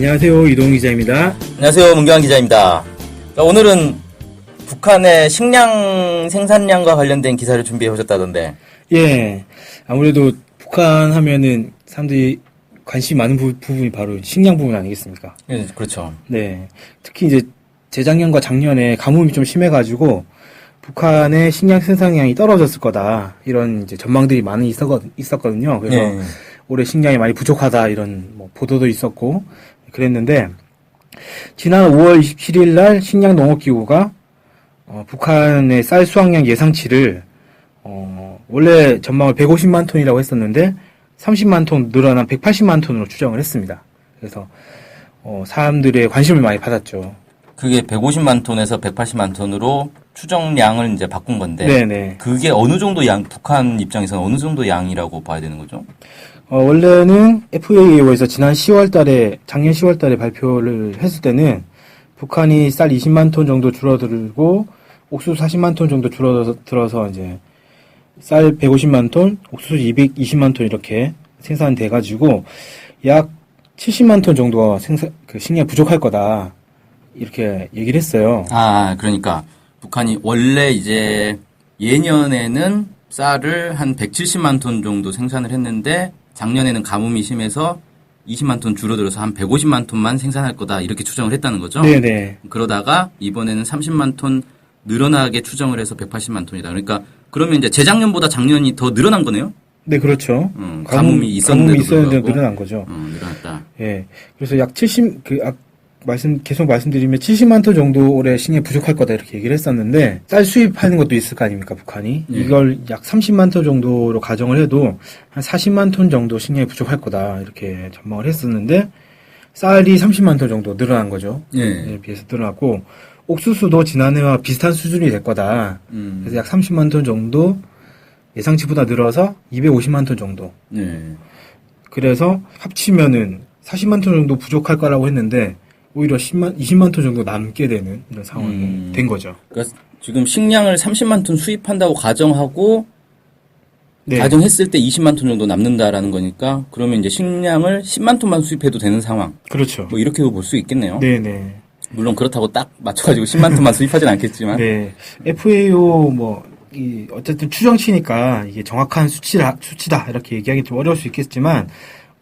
안녕하세요. 이동 기자입니다. 안녕하세요. 문경환 기자입니다. 자, 오늘은 북한의 식량 생산량과 관련된 기사를 준비해 오셨다던데. 예. 아무래도 북한 하면은 사람들이 관심 많은 부, 분이 바로 식량 부분 아니겠습니까? 예, 그렇죠. 네. 특히 이제 재작년과 작년에 가뭄이 좀 심해가지고 북한의 식량 생산량이 떨어졌을 거다. 이런 이제 전망들이 많이 있었거, 있었거든요. 그래서 예. 올해 식량이 많이 부족하다. 이런 뭐 보도도 있었고 그랬는데 지난 5월 27일 날 식량 농업기구가 어, 북한의 쌀 수확량 예상치를 어, 원래 전망을 150만 톤이라고 했었는데 30만 톤 늘어난 180만 톤으로 추정을 했습니다. 그래서 어, 사람들의 관심을 많이 받았죠. 그게 150만 톤에서 180만 톤으로 추정량을 이제 바꾼 건데. 네네. 그게 어느 정도 양, 북한 입장에서는 어느 정도 양이라고 봐야 되는 거죠? 어, 원래는 FAO에서 지난 10월 달에, 작년 10월 달에 발표를 했을 때는 북한이 쌀 20만 톤 정도 줄어들고 옥수수 40만 톤 정도 줄어들어서 이제 쌀 150만 톤, 옥수수 220만 톤 이렇게 생산돼 가지고 약 70만 톤 정도가 생산, 그 식량 부족할 거다. 이렇게 얘기를 했어요. 아, 그러니까 북한이 원래 이제 예년에는 쌀을 한 170만 톤 정도 생산을 했는데 작년에는 가뭄이 심해서 20만 톤 줄어들어서 한 150만 톤만 생산할 거다 이렇게 추정을 했다는 거죠. 네네. 그러다가 이번에는 30만 톤 늘어나게 추정을 해서 180만 톤이다. 그러니까 그러면 이제 재작년보다 작년이 더 늘어난 거네요. 네, 그렇죠. 음, 가뭄이 있었는데도 가뭄이 있었는데 불구하고. 늘어난 거죠. 어, 늘어났다. 예. 그래서 약 70, 그, 아, 말씀, 계속 말씀드리면 70만 톤 정도 올해 식량 부족할 거다 이렇게 얘기를 했었는데, 쌀 수입하는 것도 있을 거 아닙니까, 북한이? 예. 이걸 약 30만 톤 정도로 가정을 해도 한 40만 톤 정도 식량이 부족할 거다 이렇게 전망을 했었는데, 쌀이 30만 톤 정도 늘어난 거죠. 예. 에 비해서 늘어났고, 옥수수도 지난해와 비슷한 수준이 될 거다. 음. 그래서 약 30만 톤 정도 예상치보다 늘어서 250만 톤 정도. 네. 그래서 합치면은 40만 톤 정도 부족할 거라고 했는데 오히려 10만, 20만 톤 정도 남게 되는 이런 상황이 음. 된 거죠. 그러니까 지금 식량을 30만 톤 수입한다고 가정하고 네. 가정했을 때 20만 톤 정도 남는다라는 거니까 그러면 이제 식량을 10만 톤만 수입해도 되는 상황. 그렇죠. 뭐 이렇게도 볼 수 있겠네요. 네네. 물론 그렇다고 딱 맞춰가지고 10만 톤만 수입하진 않겠지만. 네. FAO 뭐, 이, 어쨌든 추정치니까 이게 정확한 수치다, 수치다, 이렇게 얘기하기 좀 어려울 수 있겠지만,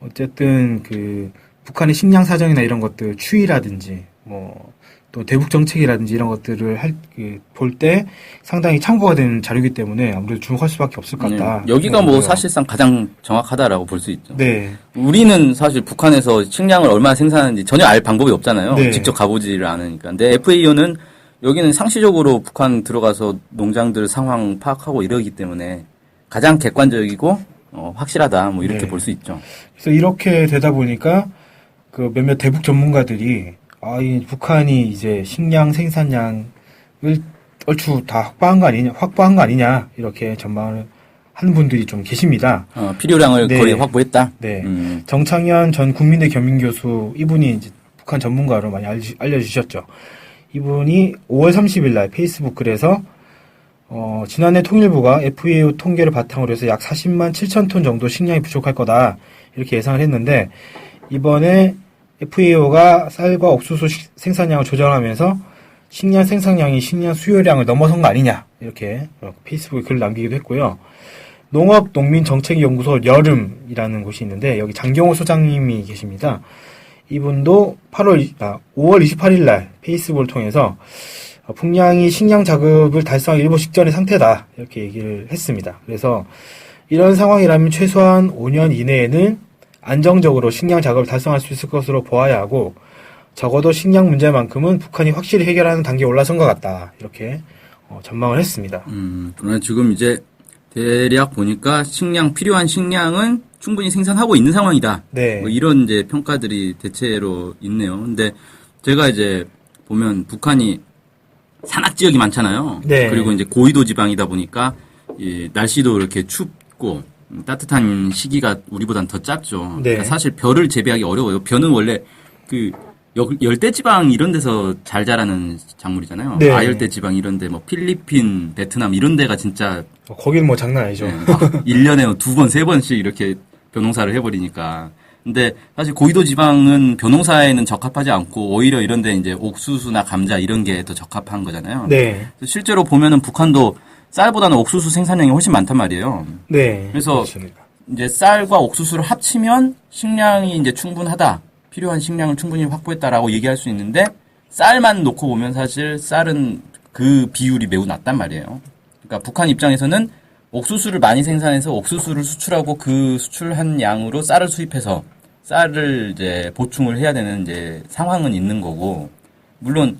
어쨌든 그, 북한의 식량 사정이나 이런 것들, 추이라든지, 뭐, 또 대북 정책이라든지 이런 것들을 할, 그, 볼때 상당히 참고가 되는 자료이기 때문에 아무래도 주목할 수밖에 없을 것 같다. 네. 여기가 뭐. 사실상 가장 정확하다라고 볼 수 있죠. 네. 우리는 사실 북한에서 식량을 얼마나 생산하는지 전혀 알 방법이 없잖아요. 네. 직접 가보지를 않으니까. 근데 FAO는 여기는 상시적으로 북한 들어가서 농장들 상황 파악하고 이러기 때문에 가장 객관적이고 어, 확실하다 뭐 이렇게 네. 볼수 있죠. 그래서 이렇게 되다 보니까 그 몇몇 대북 전문가들이 아, 이 북한이 이제 식량 생산량을 얼추 다 확보한 거 아니냐, 확보한 거 아니냐 이렇게 전망을 하는 분들이 좀 계십니다. 어, 필요량을 네. 거의 확보했다. 네. 음, 정창현 전 국민대 겸임 교수 이분이 이제 북한 전문가로 많이 알려- 알려주셨죠. 이분이 5월 30일 날 페이스북 글에서 어, 지난해 통일부가 FAO 통계를 바탕으로 해서 약 40만 7천 톤 정도 식량이 부족할 거다 이렇게 예상을 했는데 이번에 FAO가 쌀과 옥수수 시- 생산량을 조정하면서 식량 생산량이 식량 수요량을 넘어선 거 아니냐 이렇게 어, 페이스북에 글을 남기기도 했고요. 농업농민정책연구소 여름이라는 곳이 있는데 여기 장경호 소장님이 계십니다. 이분도 8월 아, 5월 28일 날 페이스북을 통해서 어, 풍량이 식량 자급을 달성하기 일보 직전의 상태다 이렇게 얘기를 했습니다. 그래서 이런 상황이라면 최소한 5년 이내에는 안정적으로 식량 자급을 달성할 수 있을 것으로 보아야 하고 적어도 식량 문제만큼은 북한이 확실히 해결하는 단계에 올라선 것 같다 이렇게 어, 전망을 했습니다. 음, 그러나 지금 이제 대략 보니까 식량 필요한 식량은 충분히 생산하고 있는 상황이다. 네. 뭐 이런 이제 평가들이 대체로 있네요. 근데 제가 이제 보면 북한이 산악 지역이 많잖아요. 네. 그리고 이제 고위도 지방이다 보니까 이 날씨도 이렇게 춥고 음, 따뜻한 시기가 우리보단 더 짧죠. 네. 그러니까 사실 벼를 재배하기 어려워요. 벼는 원래 그 여- 열대 지방 이런 데서 잘 자라는 작물이잖아요. 네. 아열대 지방 이런 데뭐 필리핀, 베트남 이런 데가 진짜 어, 거기는 뭐 장난 아니죠. 네. 1년에 두 번, 세 번씩 이렇게 벼농사를 해 버리니까. 근데 사실 고위도 지방은 벼농사에는 적합하지 않고 오히려 이런 데 이제 옥수수나 감자 이런 게 더 적합한 거잖아요. 네. 실제로 보면은 북한도 쌀보다는 옥수수 생산량이 훨씬 많단 말이에요. 네. 그래서 그렇습니다. 이제 쌀과 옥수수를 합치면 식량이 이제 충분하다. 필요한 식량을 충분히 확보했다라고 얘기할 수 있는데 쌀만 놓고 보면 사실 쌀은 그 비율이 매우 낮단 말이에요. 그러니까 북한 입장에서는 옥수수를 많이 생산해서 옥수수를 수출하고 그 수출한 양으로 쌀을 수입해서 쌀을 이제 보충을 해야 되는 이제 상황은 있는 거고 물론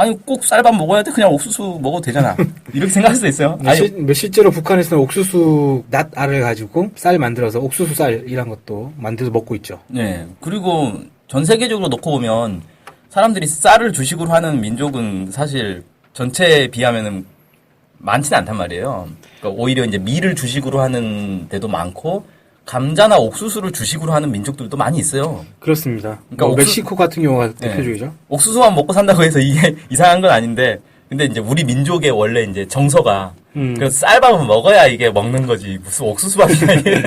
아니 꼭 쌀밥 먹어야 돼 그냥 옥수수 먹어도 되잖아 이렇게 생각할 수도 있어요. 네, 아니 실, 뭐 실제로 북한에서는 옥수수 낫 알을 가지고 쌀 만들어서 옥수수 쌀이란 것도 만들어서 먹고 있죠. 네. 그리고 전 세계적으로 놓고 보면 사람들이 쌀을 주식으로 하는 민족은 사실 전체에 비하면은 많지는 않단 말이에요. 그러니까 오히려 이제 밀을 주식으로 하는 데도 많고 감자나 옥수수를 주식으로 하는 민족들도 많이 있어요. 그렇습니다. 그러니까 뭐 옥수- 멕시코 같은 경우가 네. 대표적이죠. 옥수수만 먹고 산다고 해서 이게 이상한 건 아닌데 근데 이제 우리 민족의 원래 이제 정서가 음. 그 쌀밥은 먹어야 이게 먹는 거지 무슨 옥수수밥이야 네.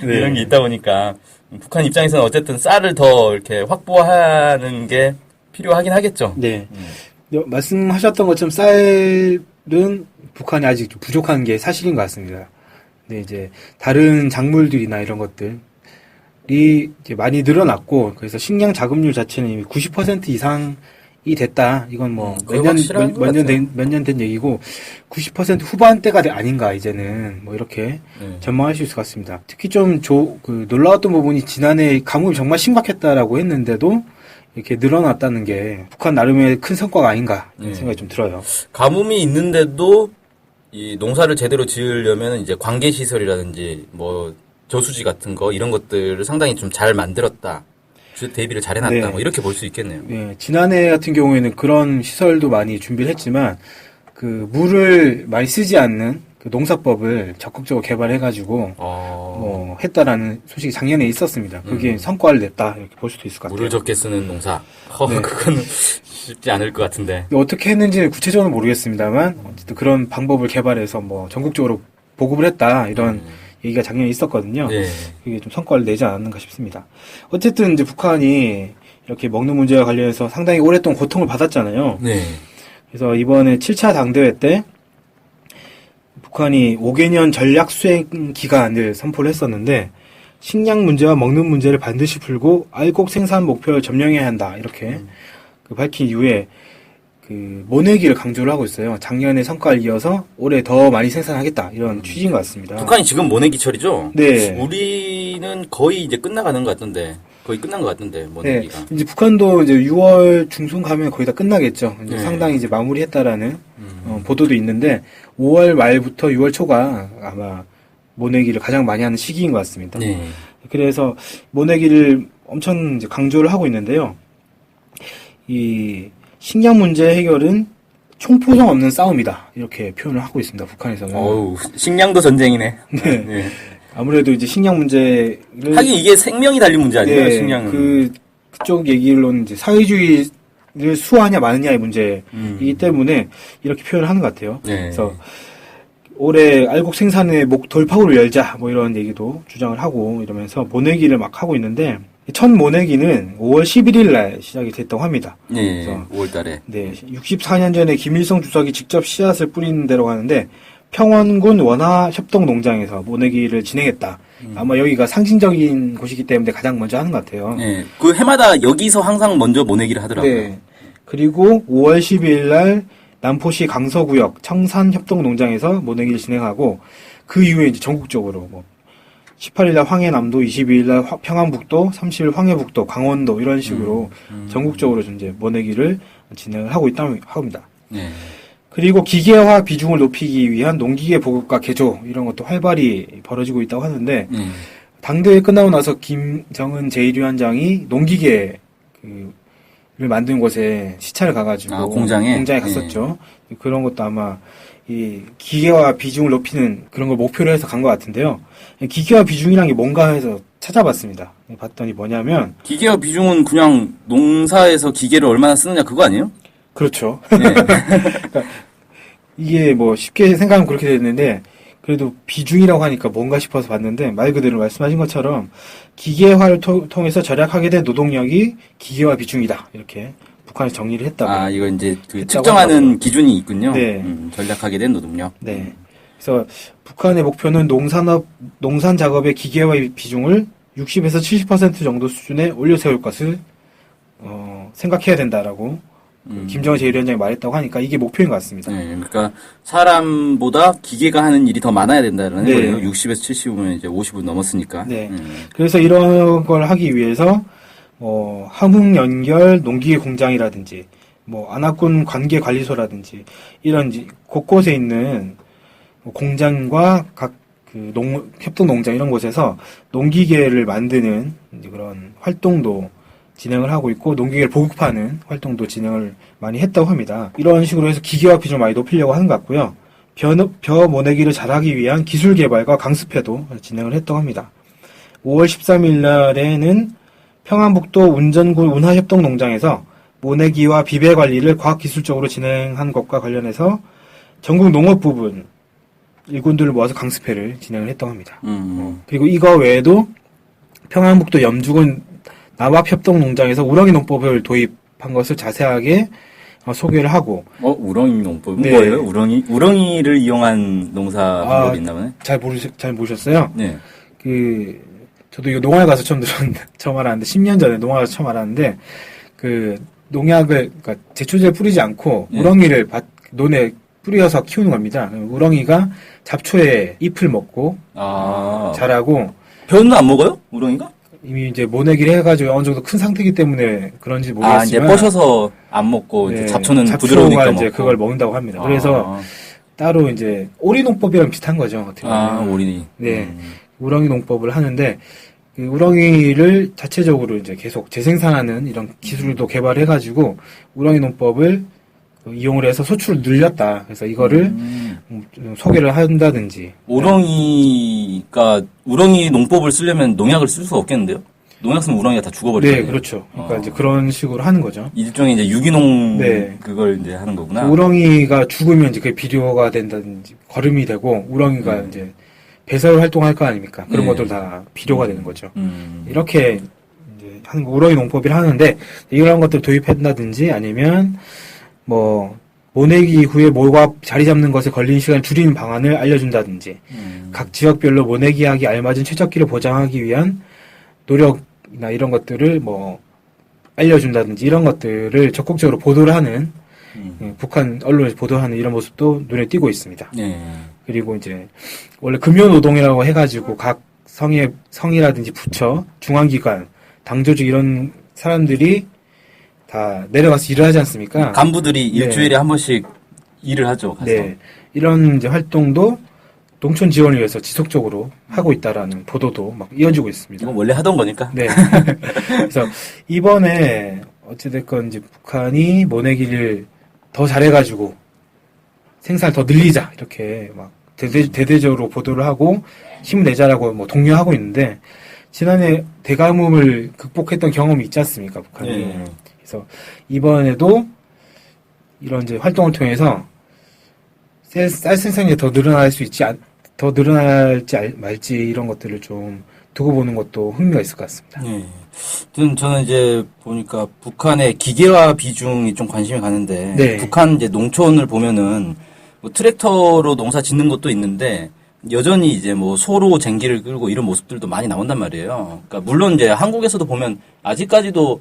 이런 게 있다 보니까 북한 입장에서는 어쨌든 쌀을 더 이렇게 확보하는 게 필요하긴 하겠죠. 네. 음. 여- 말씀하셨던 것처럼 쌀은 북한이 아직 좀 부족한 게 사실인 것 같습니다. 근데 이제 다른 작물들이나 이런 것들이 이제 많이 늘어났고 그래서 식량 자급률 자체는 이미 90% 이상이 됐다. 이건 음, 뭐몇 년 몇년 같아요. 된몇 년 된 얘기고 90% 후반대가 돼- 아닌가 이제는 뭐 이렇게 네. 전망할 수 있을 것 같습니다. 특히 좀 조, 그 놀라웠던 부분이 지난해 가뭄이 정말 심각했다라고 했는데도 이렇게 늘어났다는 게 북한 나름의 큰 성과가 아닌가 이런 네. 생각이 좀 들어요. 가뭄이 있는데도 이 농사를 제대로 지으려면 이제 관계 시설이라든지 뭐 저수지 같은 거 이런 것들을 상당히 좀 잘 만들었다. 그 대비를 잘 해놨다. 네. 뭐 이렇게 볼 수 있겠네요. 예, 지난해 같은 경우에는 그런 시설도 많이 준비를 했지만 그 물을 많이 쓰지 않는 그 농사법을 적극적으로 개발해가지고 어, 뭐 했다라는 소식이 작년에 있었습니다. 그게 음. 성과를 냈다 이렇게 볼 수도 있을 것 같아요. 물을 적게 쓰는 농사. 허, 네. 그거는 쉽지 않을 것 같은데. 어떻게 했는지는 구체적으로 모르겠습니다만 어쨌든 그런 방법을 개발해서 뭐 전국적으로 보급을 했다 이런 얘기가 작년에 있었거든요. 네. 그게 좀 성과를 내지 않았는가 싶습니다. 어쨌든 이제 북한이 이렇게 먹는 문제와 관련해서 상당히 오랫동안 고통을 받았잖아요. 네. 그래서 이번에 7차 당대회 때 북한이 5개년 전략 수행 기간을 선포를 했었는데 식량 문제와 먹는 문제를 반드시 풀고 알곡 생산 목표를 점령해야 한다 이렇게 그 밝힌 이후에 그 모내기를 강조를 하고 있어요. 작년의 성과를 이어서 올해 더 많이 생산하겠다 이런 취지인 것 같습니다. 북한이 지금 모내기철이죠? 네. 우리는 거의 이제 끝나가는 것 같던데. 거의 끝난 것 같던데, 네, 모내기가. 이제 북한도 이제 6월 중순 가면 거의 다 끝나겠죠. 이제 네. 상당히 이제 마무리했다라는 음. 어, 보도도 있는데 5월 말부터 6월 초가 아마 모내기를 가장 많이 하는 시기인 것 같습니다. 네. 그래서 모내기를 엄청 이제 강조를 하고 있는데요. 이 식량 문제 해결은 총포성 없는 싸움이다 이렇게 표현을 하고 있습니다. 북한에서는. 어우, 식량도 전쟁이네. 네. 네. 아무래도 이제 식량 문제를 하긴 이게 생명이 달린 문제 아니에요, 식량은. 그 그쪽 얘기로는 이제 사회주의를 수하냐 마느냐의 문제이기 음. 때문에 이렇게 표현을 하는 것 같아요. 네. 그래서 올해 알곡 생산의 목 돌파구를 열자 뭐 이런 얘기도 주장을 하고 이러면서 모내기를 막 하고 있는데 첫 모내기는 5월 11일 날 시작이 됐다고 합니다. 네, 그래서 5월 달에. 네, 64년 전에 김일성 주석이 직접 씨앗을 뿌리는 데로 가는데 평원군 원화 협동 농장에서 모내기를 진행했다. 아마 여기가 상징적인 곳이기 때문에 가장 먼저 하는 것 같아요. 네. 그 해마다 여기서 항상 먼저 모내기를 하더라고요. 네. 그리고 5월 12일 날 남포시 강서구역 청산 협동 농장에서 모내기를 진행하고 그 이후에 이제 전국적으로 뭐 18일 날 황해남도, 22일 날 화- 평안북도, 30일 황해북도, 강원도 이런 식으로 음. 전국적으로 좀 이제 모내기를 진행을 하고 있다고 합니다. 네. 그리고 기계화 비중을 높이기 위한 농기계 보급과 개조 이런 것도 활발히 벌어지고 있다고 하는데 네. 당대회 끝나고 나서 김정은 제1위원장이 농기계 그를 만든 곳에 시찰을 가가지고 아, 공장에? 네. 갔었죠. 그런 것도 아마 이 기계화 비중을 높이는 그런 걸 목표로 해서 간 것 같은데요. 기계화 비중이란 게 뭔가 해서 찾아봤습니다. 봤더니 뭐냐면 기계와 비중은 그냥 농사에서 기계를 얼마나 쓰느냐 그거 아니에요? 그렇죠. 네. 이게 뭐 쉽게 생각하면 그렇게 되는데 그래도 비중이라고 하니까 뭔가 싶어서 봤는데 말 그대로 말씀하신 것처럼 기계화를 토- 통해서 절약하게 된 노동력이 기계화 비중이다 이렇게 북한이 정리를 했다고. 아, 이거 이제 그 측정하는 하더라고요. 기준이 있군요. 네. 음, 전략하게 된 노동력. 네. 그래서 북한의 목표는 농산업 농산 작업의 기계화 비중을 60에서 70% 정도 수준에 올려 세울 것을 어, 생각해야 된다라고 음. 김정은 제1위원장이 말했다고 하니까 이게 목표인 것 같습니다. 네, 그러니까 사람보다 기계가 하는 일이 더 많아야 된다는 네. 거예요. 60에서 70이면 이제 50은 넘었으니까. 네. 음. 그래서 이런 걸 하기 위해서 어, 함흥 연결 농기계 공장이라든지 뭐 안압군 관계 관리소라든지 이런 곳곳에 있는 뭐 공장과 각 그 농 협동 농장 이런 곳에서 농기계를 만드는 그런 활동도 진행을 하고 있고 농기계를 보급하는 활동도 진행을 많이 했다고 합니다. 이런 식으로 해서 기계화 비중을 많이 높이려고 하는 것 같고요. 벼, 벼 모내기를 잘하기 위한 기술 개발과 강습회도 진행을 했다고 합니다. 5월 13일 날에는 평안북도 운전군 운하협동 농장에서 모내기와 비배 관리를 과학기술적으로 진행한 것과 관련해서 전국 농업 부분 일꾼들을 모아서 강습회를 진행을 했다고 합니다. 음. 그리고 이거 외에도 평안북도 염주군 남합 협동 농장에서 우렁이 농법을 도입한 것을 자세하게 어, 소개를 하고 어, 우렁이 농법. 네. 뭐예요? 우렁이? 우렁이를 이용한 농사 아. 방법이 있나 보네? 잘 모르 잘 모르셨어요? 네. 그 저도 이거 농화에 가서 처음 들었는데 처음 알았는데 10년 전에 농화에 가서 처음 알았는데 그 농약을 그러니까 제초제를 뿌리지 않고 네. 우렁이를 밭 논에 뿌려서 키우는 겁니다. 우렁이가 잡초에 잎을 먹고 아. 자라고 변은 안 먹어요? 우렁이가? 이미 이제 모내기를 해가지고 어느 정도 큰 상태이기 때문에 그런지 모르겠지만 아, 이제 뻗셔서 안 먹고 이제 네, 잡초는 부드러우니까 이제 먹고. 그걸 먹는다고 합니다. 그래서 아, 따로 이제 오리 농법이랑 비슷한 거죠. 어떻게 아, 보면. 오리니. 네. 음. 우렁이 농법을 하는데 그 우렁이를 자체적으로 이제 계속 재생산하는 이런 기술도 개발해가지고 우렁이 농법을 그 이용을 해서 소출을 늘렸다. 그래서 이거를 음. 음, 좀 소개를 한다든지. 우렁이가 우렁이 농법을 쓰려면 농약을 쓸 수가 없겠는데요? 농약 쓰면 우렁이가 다 죽어버리잖아요. 네, 그렇죠. 그러니까 어. 이제 그런 식으로 하는 거죠. 일종의 이제 유기농 네. 그걸 이제 하는 거구나. 그 우렁이가 죽으면 이제 그게 비료가 된다든지 거름이 되고 우렁이가 음. 이제 배설 활동할 거 아닙니까? 그런 네. 것들 다 비료가 되는 거죠. 음. 이렇게 이제 하는 거, 우렁이 농법이라 하는데 이런 것들 도입한다든지 아니면 뭐 모내기 이후에 모가 자리 잡는 것에 걸리는 시간을 줄이는 방안을 알려준다든지 음. 각 지역별로 모내기하기 알맞은 최적기를 보장하기 위한 노력이나 이런 것들을 뭐 알려준다든지 이런 것들을 적극적으로 보도를 하는 음. 예, 북한 언론에서 보도하는 이런 모습도 눈에 띄고 있습니다. 네. 그리고 이제 원래 금요노동이라고 해가지고 각 성의 성이라든지 부처, 중앙기관, 당조직 이런 사람들이 다 내려가서 일을 하지 않습니까? 간부들이 네. 일주일에 한 번씩 일을 하죠. 가서. 네, 이런 이제 활동도 농촌 지원을 위해서 지속적으로 하고 있다라는 보도도 막 이어지고 있습니다. 이건 원래 하던 거니까. 네. 그래서 이번에 어찌됐건 이제 북한이 모내기를 더 잘해가지고 생산을 더 늘리자 이렇게 막 대대, 대대적으로 보도를 하고 힘을 내자라고 뭐 독려하고 있는데 지난해 대가뭄을 극복했던 경험이 있지 않습니까 북한이 네. 그래서 이번에도 이런 이제 활동을 통해서 쌀, 쌀 생산이 더 늘어날 수 있지 않, 더 늘어날지 알- 말지 이런 것들을 좀 두고 보는 것도 흥미가 있을 것 같습니다. 네. 저는, 저는 이제 보니까 북한의 기계화 비중이 좀 관심이 가는데 네. 북한 이제 농촌을 보면은 뭐 트랙터로 농사 짓는 것도 있는데 여전히 이제 뭐 소로 쟁기를 끌고 이런 모습들도 많이 나온단 말이에요. 그러니까 물론 이제 한국에서도 보면 아직까지도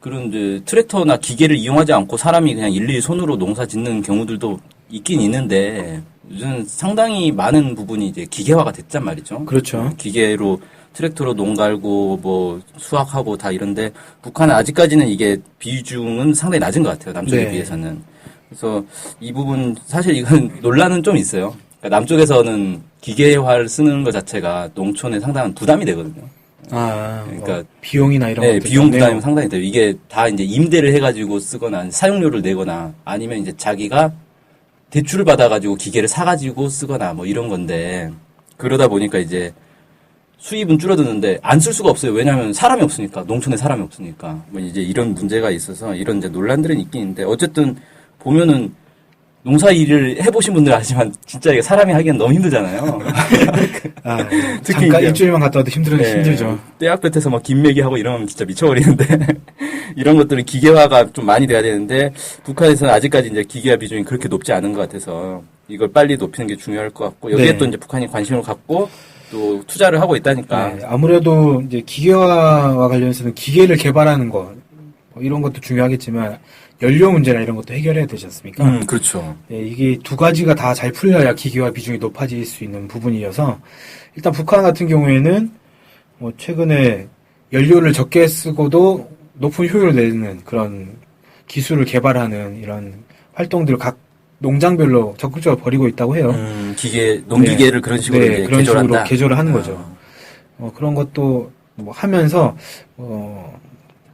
그런 이제 트랙터나 기계를 이용하지 않고 사람이 그냥 일일이 손으로 농사 짓는 경우들도 있긴 있는데 요즘 상당히 많은 부분이 이제 기계화가 됐단 말이죠. 그렇죠. 기계로 트랙터로 농 갈고 뭐 수확하고 다 이런데 북한은 아직까지는 이게 비중은 상당히 낮은 것 같아요 남쪽에 네. 비해서는 그래서 이 부분 사실 이건 논란은 좀 있어요 그러니까 남쪽에서는 기계화를 쓰는 것 자체가 농촌에 상당한 부담이 되거든요 아, 그러니까 뭐 비용이나 이런 네, 비용 부담이 상당히 돼요. 이게 다 이제 임대를 해가지고 쓰거나 사용료를 내거나 아니면 이제 자기가 대출을 받아가지고 기계를 사가지고 쓰거나 뭐 이런 건데 그러다 보니까 이제 수입은 줄어드는데 안 쓸 수가 없어요. 왜냐하면 사람이 없으니까 농촌에 사람이 없으니까. 뭐 이제 이런 문제가 있어서 이런 이제 논란들은 있긴 있는데 어쨌든 보면은 농사 일을 해보신 분들 아시지만 진짜 이게 사람이 하기엔 너무 힘들잖아요. 아, 특히 잠깐 일주일만 갔다 와도 힘들어 네, 힘들죠. 떼약볕에서 막 김매기 하고 이러면 진짜 미쳐버리는데 이런 것들은 기계화가 좀 많이 돼야 되는데 북한에서는 아직까지 이제 기계화 비중이 그렇게 높지 않은 것 같아서 이걸 빨리 높이는 게 중요할 것 같고 여기에 네. 또 이제 북한이 관심을 갖고 또 투자를 하고 있다니까 네, 아무래도 이제 기계화와 관련해서는 기계를 개발하는 거뭐 이런 것도 중요하겠지만 연료 문제나 이런 것도 해결해야 되지 않습니까? 음 그렇죠. 네, 이게 두 가지가 다 잘 풀려야 기계화 비중이 높아질 수 있는 부분이어서 일단 북한 같은 경우에는 뭐 최근에 연료를 적게 쓰고도 높은 효율을 내는 그런 기술을 개발하는 이런 활동들을 각 농장별로 적극적으로 벌이고 있다고 해요. 음, 기계 농기계를 그런 식으로 네, 그런 개조한다. 식으로 개조를 하는 거죠. 어. 어, 그런 것도 뭐 하면서 어,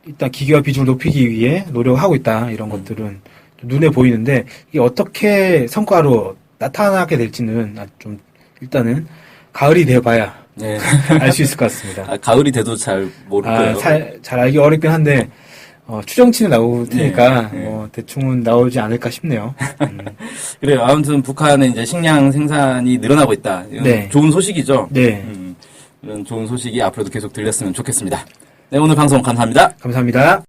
일단 기계화 비중을 높이기 위해 노력하고 있다 이런 것들은 좀 눈에 보이는데 이게 어떻게 성과로 나타나게 될지는 아좀 일단은 가을이 돼봐야 네. 알 수 있을 것 같습니다. 아, 가을이 돼도 잘 모를 아, 거예요. 잘, 잘 알기 어렵긴 한데 어, 추정치는 나올 테니까 네, 네. 뭐 대충은 나오지 않을까 싶네요. 음, 그래요. 아무튼 북한은 이제 식량 생산이 늘어나고 있다. 네. 좋은 소식이죠. 네, 음, 이런 좋은 소식이 앞으로도 계속 들렸으면 좋겠습니다. 네, 오늘 방송 감사합니다. 감사합니다.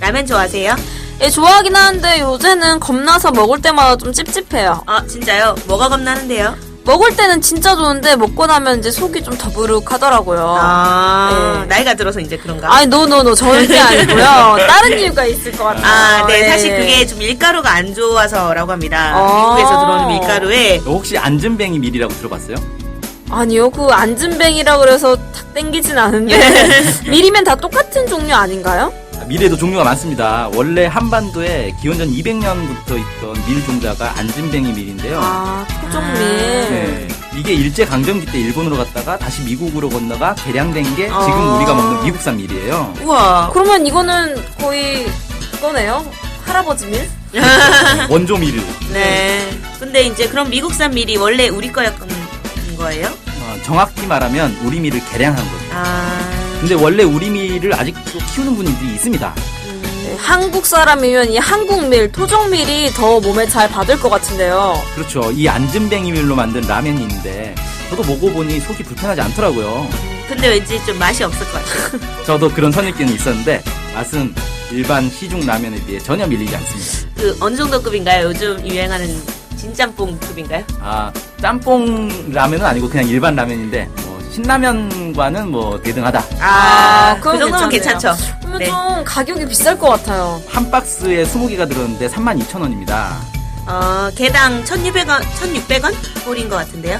라면 좋아하세요? 예, 좋아하긴 하는데 요새는 겁나서 먹을 때마다 좀 찝찝해요. 아 진짜요? 뭐가 겁나는데요? 먹을 때는 진짜 좋은데 먹고 나면 이제 속이 좀 더부룩하더라고요. 아 네. 나이가 들어서 이제 그런가? 아니 노노노 절대 아니고요. 다른 이유가 있을 것 같아요. 아, 네. 예. 사실 그게 좀 밀가루가 안 좋아서라고 합니다. 어. 미국에서 들어오는 밀가루에 혹시 안전뱅이 밀이라고 들어봤어요? 아니요, 그 안전뱅이라 그래서 탁 땡기진 않은데 밀이면 다 똑같은 종류 아닌가요? 아, 밀에도 종류가 많습니다. 원래 한반도에 기원전 200년부터 있던 밀 종자가 안진뱅이 밀인데요. 아, 토종밀. 네. 이게 일제 강점기 때 일본으로 갔다가 다시 미국으로 건너가 개량된 게 지금 아. 우리가 먹는 미국산 밀이에요. 우와. 그러면 이거는 거의 그거네요. 할아버지 밀? 원조 밀. 네. 근데 이제 그럼 미국산 밀이 원래 우리 거였던 거예요? 어, 정확히 말하면 우리 밀을 개량한 거죠. 아. 근데 원래 우리 밀을 아직도 키우는 분들이 있습니다. 네, 한국 사람이면 이 한국밀, 토종밀이 더 몸에 잘 받을 것 같은데요. 그렇죠. 이 안진뱅이 밀로 만든 라면이 있는데 저도 먹어보니 속이 불편하지 않더라고요. 근데 왠지 좀 맛이 없을 것 같아요. 저도 그런 선입견이 있었는데 맛은 일반 시중 라면에 비해 전혀 밀리지 않습니다. 그 어느 정도 급인가요? 요즘 유행하는 진짬뽕 급인가요? 아 짬뽕 라면은 아니고 그냥 일반 라면인데 뭐 신라면과는 뭐 대등하다. 아, 그 그건 정도면 괜찮네요. 괜찮죠. 그러면 네. 좀 가격이 비쌀 것 같아요. 한 박스에 20개가 들었는데 32,000원입니다. 어, 개당 1,600원, 1,600원 꼴인 것 같은데요.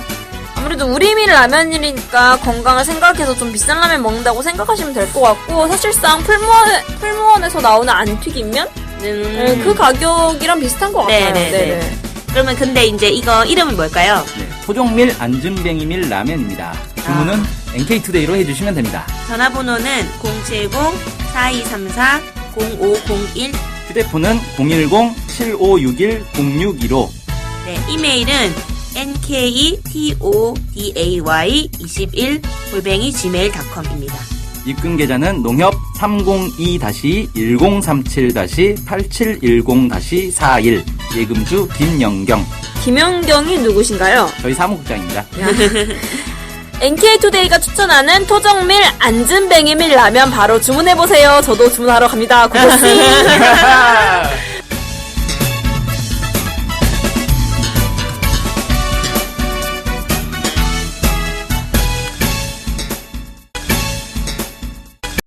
아무래도 우리밀 라면이니까 건강을 생각해서 좀 비싼 라면 먹는다고 생각하시면 될 것 같고 사실상 풀무원, 풀무원에서 나오는 안튀김면 음. 네, 그 가격이랑 비슷한 것 네, 같아요. 네, 네. 그러면 근데 이제 이거 이름은 뭘까요? 네, 토종밀 안진뱅이 밀 라면입니다. 주문은 NK투데이로 해주시면 됩니다. 전화번호는 070-4234-0501 휴대폰은 010-7561-0615 네, 이메일은 nktoday21 골뱅이 gmail.com입니다. 입금 계좌는 농협 302-1037-8710-41 예금주 김영경 김연경이 누구신가요? 저희 사무국장입니다. NK투데이가 추천하는 토종밀 안진뱅이밀 라면 바로 주문해보세요. 저도 주문하러 갑니다. 고고씨!